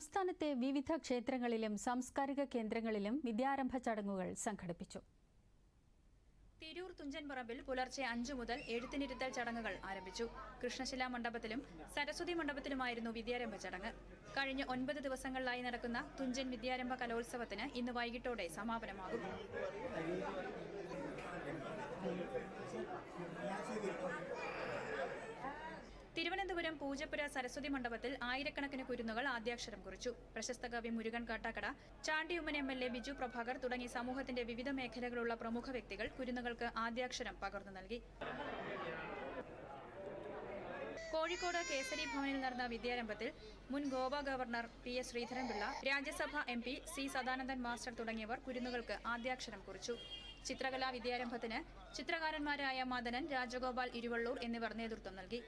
സംസ്ഥാനത്തെ വിവിധ ക്ഷേത്രങ്ങളിലും സാംസ്കാരിക കേന്ദ്രങ്ങളിലും വിദ്യാരംഭ ചടങ്ങുകൾ സംഘടിപ്പിച്ചു. തിരൂർ തുഞ്ചൻപറമ്പിൽ പുലർച്ചെ അഞ്ചു മുതൽ എഴുത്തിനിരുത്തൽ ചടങ്ങുകൾ ആരംഭിച്ചു. കൃഷ്ണശില മണ്ഡപത്തിലും സരസ്വതി മണ്ഡപത്തിലുമായിരുന്നു വിദ്യാരംഭ ചടങ്ങ്. കഴിഞ്ഞ ഒൻപത് ദിവസങ്ങളിലായി നടക്കുന്ന തുഞ്ചൻ വിദ്യാരംഭ കലോത്സവത്തിന് ഇന്ന് വൈകിട്ടോടെ സമാപനമാകും. തിരുവനന്തപുരം പൂജപ്പുര സരസ്വതി മണ്ഡപത്തിൽ ആയിരക്കണക്കിന് കുരുന്നുകൾ ആദ്യാക്ഷരം കുറിച്ചു. പ്രശസ്ത കവി Murukan Kattakkada Chandy Oommen M L A Biju Prabhakar തുടങ്ങി സമൂഹത്തിന്റെ വിവിധ മേഖലകളുള്ള പ്രമുഖ വ്യക്തികൾ കുരുന്നുകൾക്ക് ആദ്യാക്ഷരം പകർന്നു നൽകി. കോഴിക്കോട് കേസരി ഭവനിൽ നടന്ന വിദ്യാരംഭത്തിൽ മുൻ Goa governor P S Sreedharan Pillai Rajya Sabha M P C Sadanandan master തുടങ്ങിയവർ കുരുന്നുകൾക്ക് ആദ്യാക്ഷരം കുറിച്ചു. ചിത്രകലാ വിദ്യാരംഭത്തിന് ചിത്രകാരന്മാരായ മദനൻ രാജഗോപാൽ ഇരുവള്ളൂർ എന്നിവർ നേതൃത്വം നൽകി.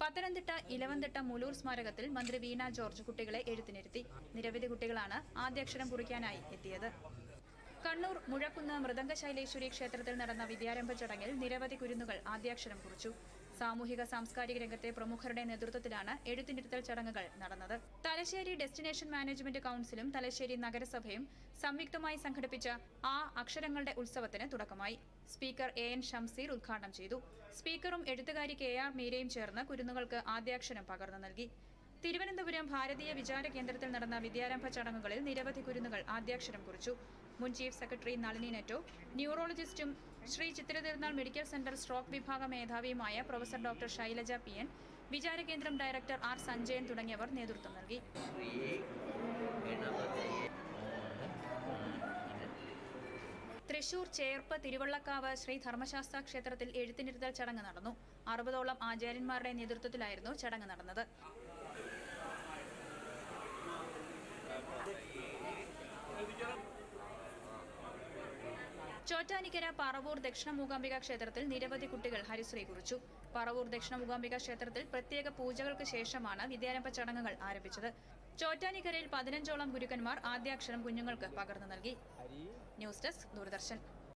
പത്തനംതിട്ട ഇലവന്തിട്ട മുലൂർ സ്മാരകത്തിൽ മന്ത്രി വീണ ജോർജ് കുട്ടികളെ എഴുത്തിനിരുത്തി. നിരവധി കുട്ടികളാണ് ആദ്യാക്ഷരം കുറിക്കാനായി എത്തിയത്. കണ്ണൂർ മുഴക്കുന്ന് മൃദംഗശൈലേശ്വരി ക്ഷേത്രത്തിൽ നടന്ന വിദ്യാരംഭ ചടങ്ങിൽ നിരവധി കുരുന്നുകൾ ആദ്യാക്ഷരം കുറിച്ചു. സാമൂഹിക സാംസ്കാരിക രംഗത്തെ പ്രമുഖരുടെ നേതൃത്വത്തിലാണ് എഴുത്തിനിരുത്തൽ ചടങ്ങുകൾ നടന്നത്. തലശ്ശേരി ഡെസ്റ്റിനേഷൻ മാനേജ്മെന്റ് കൌൺസിലും തലശ്ശേരി നഗരസഭയും സംയുക്തമായി സംഘടിപ്പിച്ച ആ അക്ഷരങ്ങളുടെ ഉത്സവത്തിന് തുടക്കമായി. സ്പീക്കർ എ എൻ ഷംസീർ ഉദ്ഘാടനം ചെയ്തു. സ്പീക്കറും എഴുത്തുകാരി കെ ആർ മീരയും ചേർന്ന് കുരുന്നുകൾക്ക് ആദ്യാക്ഷരം പകർന്നു നൽകി. തിരുവനന്തപുരം ഭാരതീയ വിചാര കേന്ദ്രത്തിൽ നടന്ന വിദ്യാരംഭ ചടങ്ങുകളിൽ നിരവധി കുരുന്നുകൾ ആദ്യാക്ഷരം കുറിച്ചു. മുൻ chief secretary Nalini Netto ന്യൂറോളജിസ്റ്റും Sree Chitra Thirunal medical center stroke വിഭാഗ മേധാവിയുമായ professor doctor Shailaja P N Vichara Kendram director R Sanjayan തുടങ്ങിയവർ നേതൃത്വം നൽകി. തൃശൂർ ചേർപ്പ് തിരുവള്ളക്കാവ് ശ്രീ ധർമ്മശാസ്ത്ര ക്ഷേത്രത്തിൽ എഴുത്തിനിരുത്തൽ ചടങ്ങ് നടന്നു. അറുപതോളം ആചാര്യന്മാരുടെ നേതൃത്വത്തിലായിരുന്നു ചടങ്ങ് നടന്നത്. ചോറ്റാനിക്കര പറവൂർ ദക്ഷിണ മൂകാംബിക ക്ഷേത്രത്തിൽ നിരവധി കുട്ടികൾ ഹരിശ്രീ കുറിച്ചു. പറവൂർ ദക്ഷിണ മൂകാംബിക ക്ഷേത്രത്തിൽ പ്രത്യേക പൂജകൾക്ക് ശേഷമാണ് വിദ്യാരംഭ ചടങ്ങുകൾ ആരംഭിച്ചത്. ചോറ്റാനിക്കരയിൽ പതിനഞ്ചോളം ഗുരുക്കന്മാർ ആദ്യാക്ഷരം കുഞ്ഞുങ്ങൾക്ക് പകർന്നു നൽകി. News desk Doordarshan.